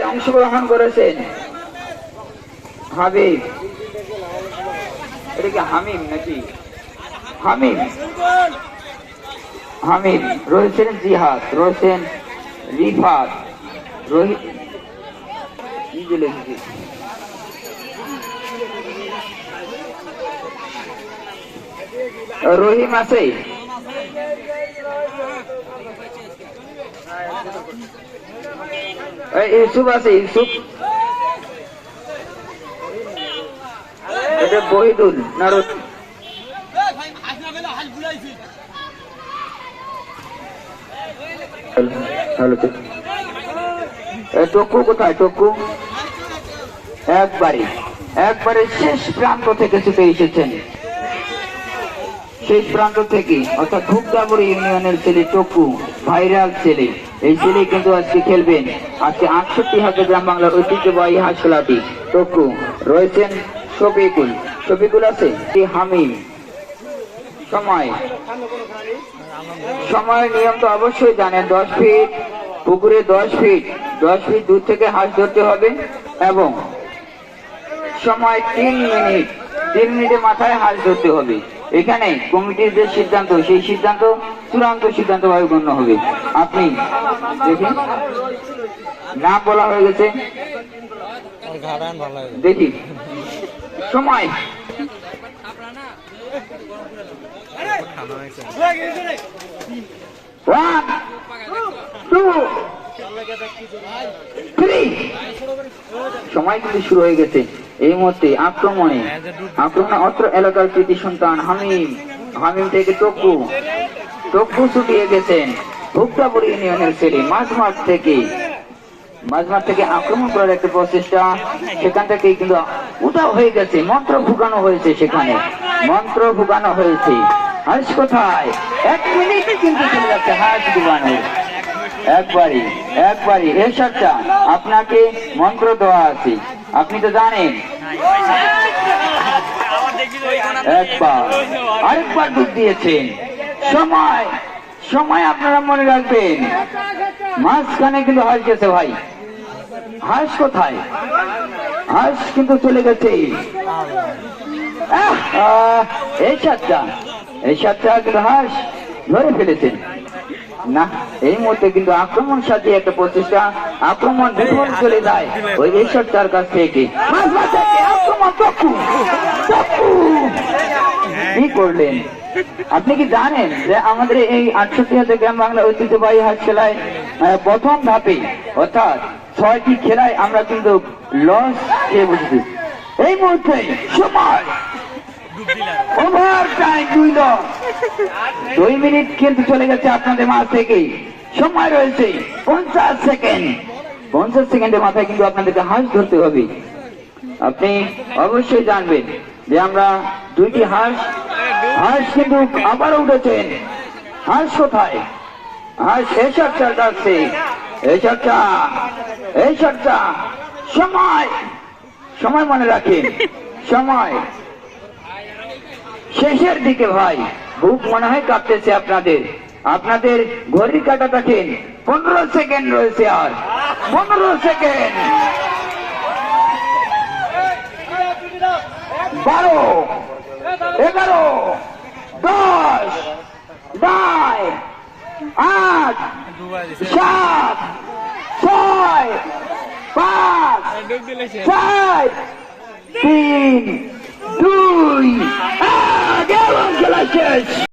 অংশগ্রহণ করেছেন। হাবিব। এটা কি হামিম নাকি? হামিম। হামিম। রয়েছেন জিহাদ, রয়েছেন রিফাত রহিম আছে এই ইউসুফ আছে, ইউসুফ। বহিদুল টুকু কোথায় টকু একবারে একবারে শেষ প্রান্ত থেকে ছুটে এসেছেন। শেষ প্রান্ত থেকে, অর্থাৎ ধূপদাবরি ইউনিয়নের ছেলে টকু ভাইরাল ছেলে। এই ছেলে কিন্তু আজকে খেলবেন। আজকে আটষট্টি হাজার গ্রাম বাংলার ঐতিহ্যবাহী হাঁস খেলাটি টকু রয়েছেন শফিকুল। শফিকুল আছে? হামিম। সময়। সময়ের নিয়ম তো অবশ্যই জানেন, দশ ফিট, পুকুরে দশ ফিট। দশ ফিট দূর থেকে হাঁস ধরতে হবে এবং সময় তিন মিনিট। তিন মিনিটের মাথায় হাঁস ধরতে হবে। এখানে কমিটির যে সিদ্ধান্ত, সেই সিদ্ধান্ত চূড়ান্ত সিদ্ধান্ত ভাবে গণ্য হবে। আপনি দেখি, নাম বলা হয়ে গেছে। দেখি। সময়। ওয়ান সময় কিন্তু শুরু হয়ে গেছে। এই মুহূর্তে আক্রমণে আক্রমণে অত্র এলাকার সন্তান হামিম। হামিম থেকে ছুটিয়ে গেছেন। ভুক্তাপুর ইউনিয়নের ছেলে থেকে। থেকে আক্রমণ করার একটা প্রচেষ্টা। সেখান থেকে কিন্তু উদাও হয়ে গেছে। মন্ত্র ফুকানো হয়েছে সেখানে। মন্ত্র ফুকানো হয়েছে। হাঁস কোথায়? এক মিনিটে কিন্তু একবারই একবারই। এই সবটা আপনাকে মন্ত্র দেওয়া আছে। আপনি তো জানেন। একবার, আরেকবার ডুব দিয়েছেন। সময় সময় আপনারা মনে রাখবেন। মাঝখানে কিন্তু হাঁস গেছে ভাই। হাঁস কোথায়? হাঁস কিন্তু চলে গেছে। এই সাতটা এই সাতটা কিন্তু হাঁস ধরে ফেলেছেন। না এই মুহূর্তে কিন্তু আক্রমণ সাথে একটা প্রচেষ্টা আক্রমণ বিফল চলে যায়। ওই ঈশ্বরটার কাছ থেকে। আক্রমণ তকু কি করলেন? আপনি কি জানেন যে আমাদের এই আটষট্টি হাজার গ্রাম বাংলা ঐতিহ্যবাহী হাট খেলায় প্রথম ধাপে অর্থাৎ ছয়টি খেলায় আমরা কিন্তু লস খেয়ে বসেছি। এই মুহূর্তে সময়। ওভার টাইম দুই দুই মিনিট কিন্তু চলে গেছে আপনাদের থেকে। সময় রয়েছে পঞ্চাশ সেকেন্ড। পঞ্চাশ সেকেন্ডের মাথায় কিন্তু আপনাদেরকে হাঁস ধরতে হবে। আপনি অবশ্যই জানবেন যে আমরা দুইটি হাঁস হাঁস কিন্তু আবার উঠেছেন। হাঁস কোথায়? হাঁস এই সরকার কাছে এই সরকার এই সরকার সময়। সময় মনে রাখেন। সময়। শেষের দিকে ভাই বুক মনে হয় কাঁপতেছে আপনাদের। আপনাদের ঘড়ির কাটা দেখেন পনেরো সেকেন্ড রয়েছে আর। পনেরো সেকেন্ড। বারো, এগারো, দশ, নয়, আট, সাত, ছয়, পাঁচ চার তিন, দুই Okay.